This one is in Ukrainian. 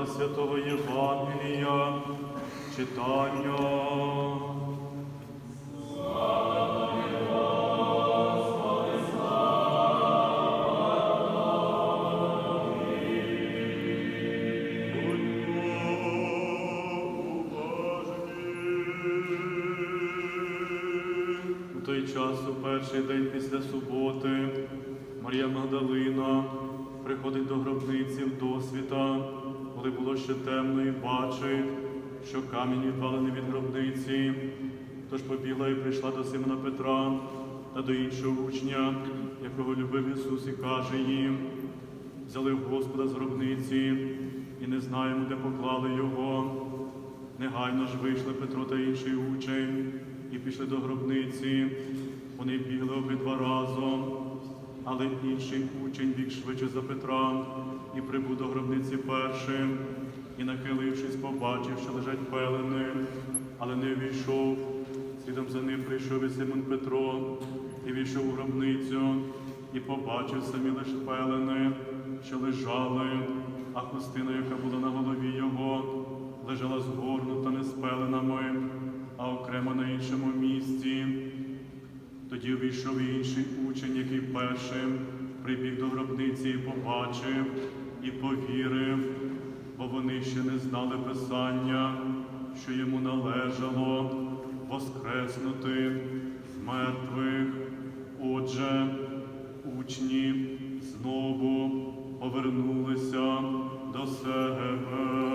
читання святого Євангелія, читання. У той час, у перший день після суботи, Марія Магдалина приходить до гробниці в досвіта, коли було ще темно, і бачить, що камінь відвалений від гробниці. Тож побігла і прийшла до Симона Петра та до іншого учня, якого любив Ісус, і каже їм: взяли Господа з гробниці і не знаємо, де поклали його. Негайно ж вийшли Петро та інший учень і пішли до гробниці. Вони бігли обидва разом, але інший учень біг швидше за Петра і прибув до гробниці першим, і, нахилившись, побачив, що лежать пелени, але не війшов. Слідом за ним прийшов і Симон Петро, і війшов у гробницю, і побачив самі лише пелени, що лежали, а хустина, яка була на голові його, лежала згорнута не з пеленами, а окремо на іншому місці. Тоді увійшов інший учень, який першим прибіг до гробниці і побачив, і повірив, бо вони ще не знали Писання, що йому належало воскреснути з мертвих. Отже, учні знову повернулися до себе.